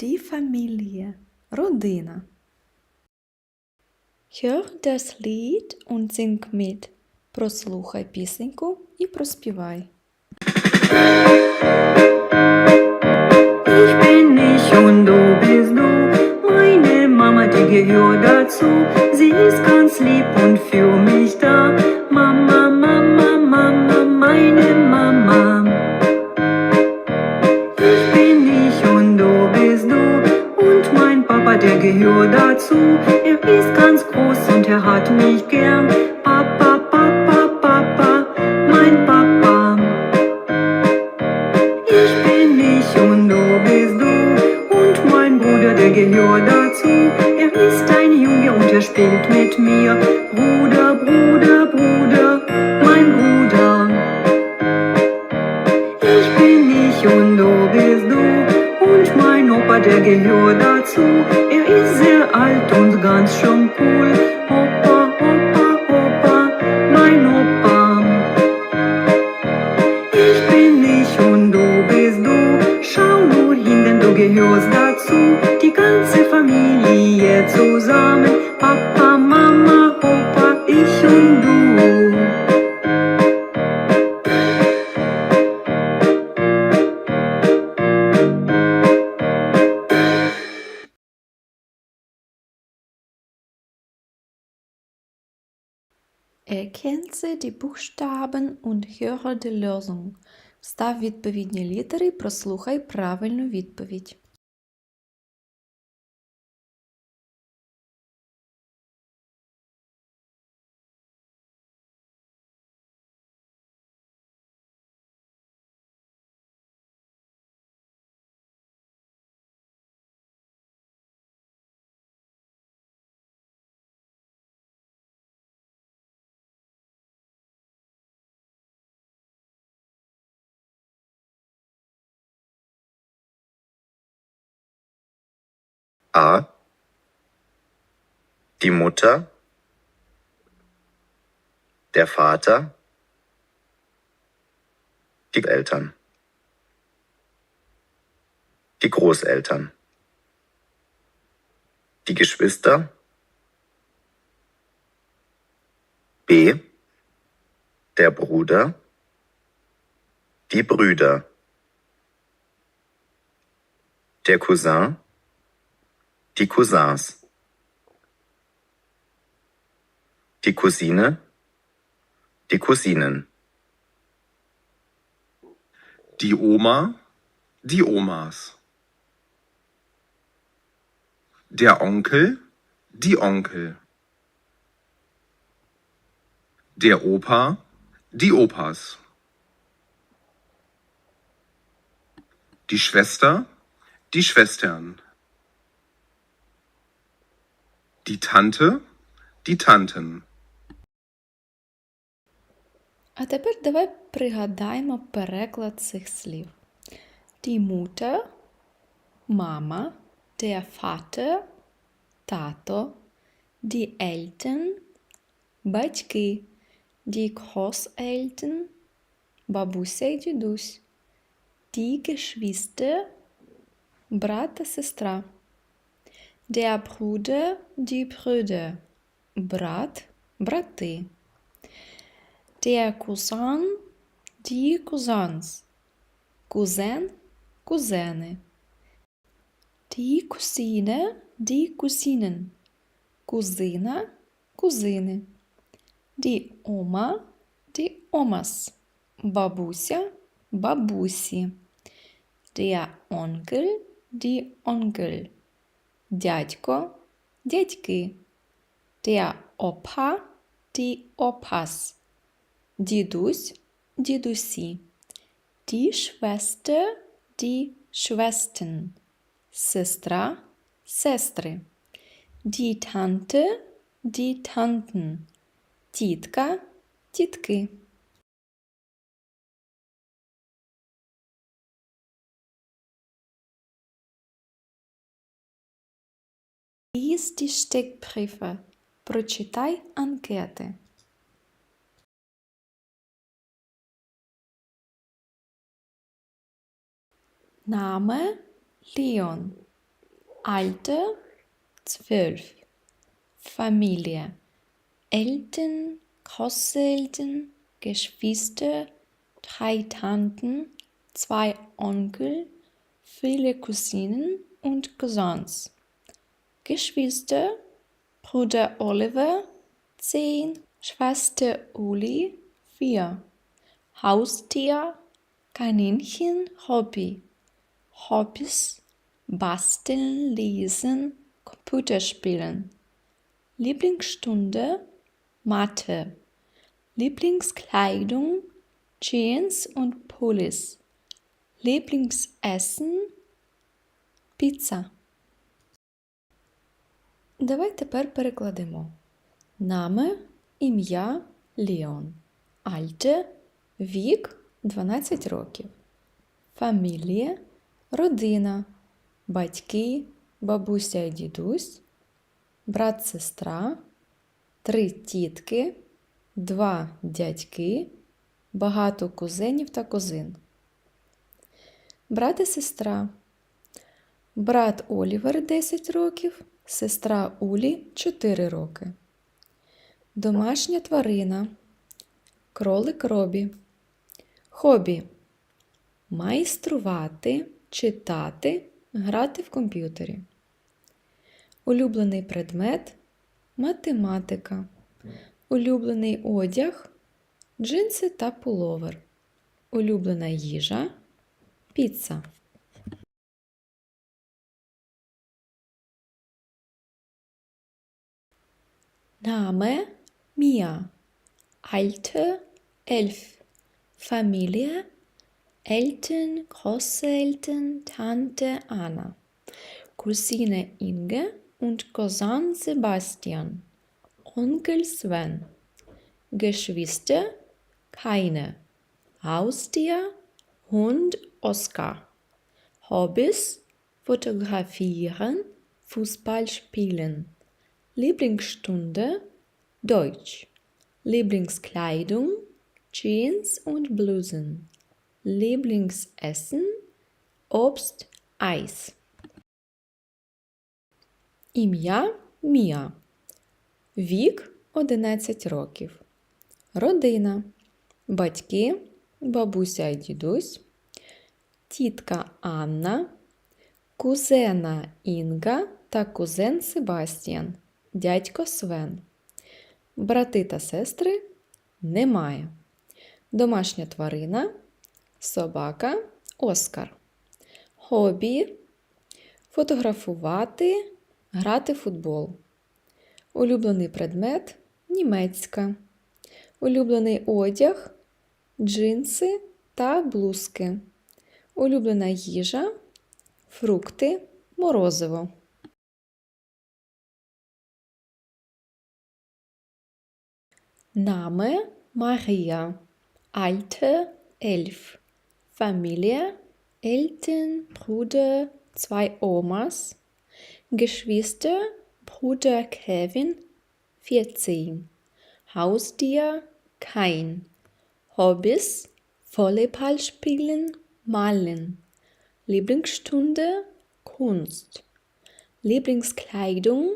Die Familie. Родина. Hör das Lied und sing mit. Прослухай пісеньку і проспівай. Er spielt mit mir. Bruder, Bruder, Bruder, mein Bruder. Ich bin ich und du bist du und mein Opa, der gehört dazu. Er ist sehr alt und ganz schön cool. Opa, Opa, Opa, mein Opa. Ich bin ich und du bist du. Schau nur hin, denn du gehörst dazu. Die ganze Familie zusammen. Erkennze die Buchstaben und höre die Lösung. Встав відповідні літери і прослухай правильну відповідь. A. Die Mutter, der Vater, die Eltern, die Großeltern, die Geschwister, B. Der Bruder, die Brüder, der Cousin, die Cousins, die Cousine, die Cousinen, Die Oma, die Omas. Der Onkel, die Onkel. Der Opa, die Opas. Die Schwester, die Schwestern. Die Tante, die Tanten. А тепер давай пригадаємо переклад цих слів. Die Mutter, мама, der Vater, тато, die Eltern, батьки, die Großeltern, бабуся і дідусь, die Geschwister, брат та сестра, der Bruder, die Brüder, брат, брати. Der Cousin, die Cousins. Cousin, Cousine. Die Cousine, die Cousinen. Кузина, кузини. Die Oma, die Omas. Бабуся, бабусі. Der Onkel, die Onkel. Дядько, дядьки. Der Opa, die Opas. Дідусь, дідусі. Die Schwester, die Schwestern. Сестра, сестри. Die Tante, die Tanten. Тітка, тітки. Lies die Steckbriefe. Прочитай анкети. Name Leon. Alter 12. Familie. Eltern, Großeltern, Geschwister, drei Tanten, zwei Onkel, viele Cousinen und Cousins. Geschwister, Bruder Oliver, 10, Schwester Uli, 4, Haustier, Kaninchen, Hobby, Hobbys, Basteln, Lesen, Computerspielen. Lieblingsstunde, Mathe. Lieblingskleidung, Jeans und Pullis. Lieblingsessen, Pizza. Давай тепер перекладемо. Наме ім'я Леон. Альте вік 12 років. Фамілія родина. Батьки, бабуся і дідусь, брат, сестра, три тітки, два дядьки, багато кузенів та кузин. Брат і сестра. Брат Олівер 10 років, сестра Улі 4 роки. Домашня тварина. Кролик Робі. Хобі. Майструвати, читати, грати в комп'ютері. Улюблений предмет математика. Улюблений одяг джинси та пуловер. Улюблена їжа піца. Name Mia. Alter 11. Familie Eltern, Großeltern, Tante Anna. Cousine Inge und Cousin Sebastian. Onkel Sven. Geschwister keine. Haustier Hund Oskar. Hobbys Fotografieren, Fußball spielen. Lieblingsstunde Deutsch. Lieblingskleidung Jeans und Blusen. Lieblingsessen Obst, Eis. Ім'я Мія. Вік 11 років. Родина. Батьки, бабуся і дідусь, тітка Анна, кузена Інга та кузен Себастьян, дядько Свен. Брати та сестри немає. Домашня тварина собака Оскар. Хобі фотографувати, грати в футбол. Улюблений предмет німецька. Улюблений одяг джинси та блузки. Улюблена їжа фрукти, морозиво. Name Maria. Alter 11. Familie Eltern, Bruder, zwei Omas. Geschwister Bruder Kevin 14. Haustier kein. Hobbys Volleyball spielen, malen. Lieblingsstunde Kunst. Lieblingskleidung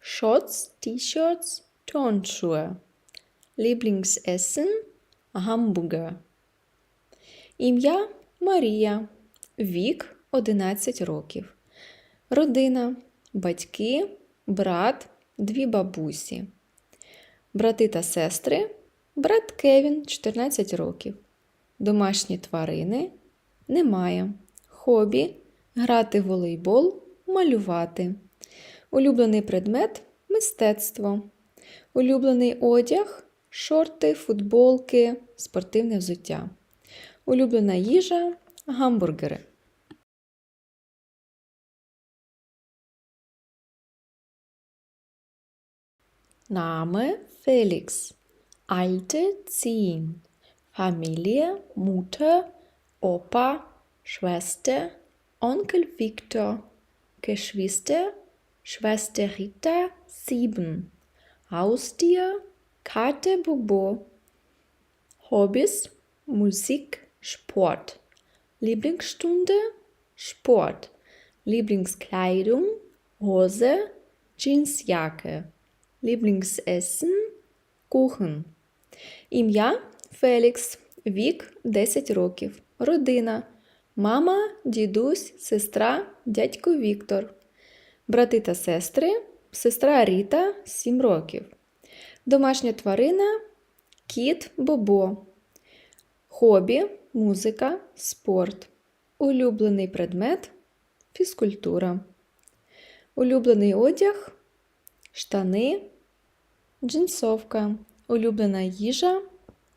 Shorts, T-Shirts, Turnschuhe. Lieblingsessen Hamburger. Ім'я Марія. Вік 11 років. Родина. Батьки, брат, дві бабусі. Брати та сестри. Брат Кевін 14 років. Домашні тварини немає. Хобі грати в волейбол, малювати. Улюблений предмет мистецтво. Улюблений одяг шорти, футболки, спортивне взуття. Улюблена їжа гамбургери. Name Felix. Alte 10. Familie Mutter, Opa, Schwester, Onkel Viktor. Geschwister Schwester Rita 7. Haustier Kate Bobo. Hobbys Musik, Sport. Lieblingsstunde Sport. Lieblingskleidung Hose, Jeansjacke. Lieblingsessen, Kuchen. Ім'я Фелікс. Вік 10 років. Родина. Мама, дідусь, сестра, дядько Віктор. Брати та сестри. Сестра Ріта 7 років. Домашня тварина кіт Бобо. Хобі, музика, спорт. Улюблений предмет фізкультура. Улюблений одяг штани, джинсовка. Улюблена їжа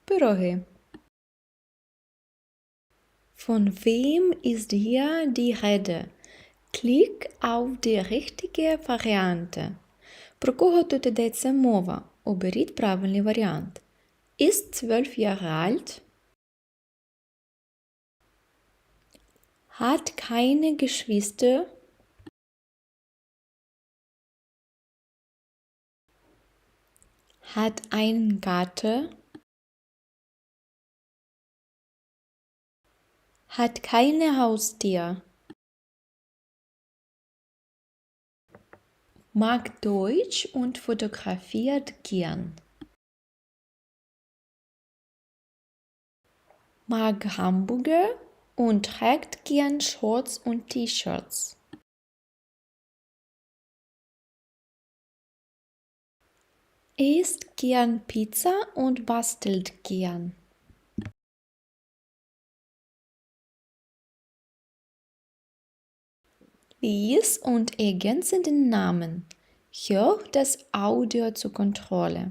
пироги. Von wem ist hier die Rede? Klick auf die richtige Variante. Про кого тут йдеться мова? Оберіть правильний варіант. Ist 12 Jahre alt. Hat keine Geschwister. Hat einen Gatte. Hat keine Haustier. Mag Deutsch und fotografiert gern. Mag Hamburger und trägt gern Shorts und T-Shirts. Isst gern Pizza und bastelt gern. Lies und ergänze den Namen. Hör das Audio zur Kontrolle.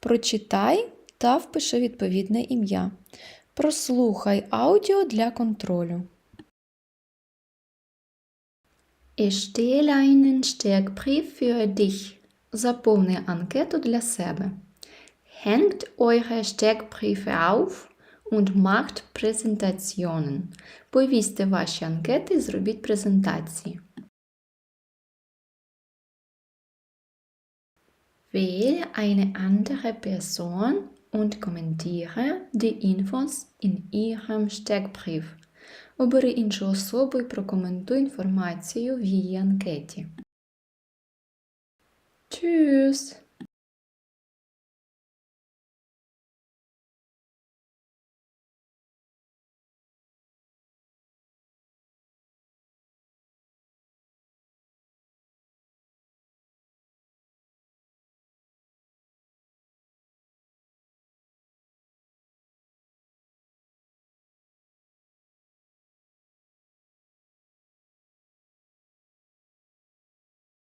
Прочитай та впиши відповідне ім'я. Прослухай аудіо для контролю. Ich stelle einen Steckbrief für dich. Заповни анкету для себе. Hängt eure Steckbriefe auf und macht Präsentationen. Повісьте ваші анкети і зробіть презентації. Wähle eine andere Person und kommentiere die Infos in ihrem Steckbrief. Обери іншу особу і прокоментуй інформацію в її анкеті. Tschüss!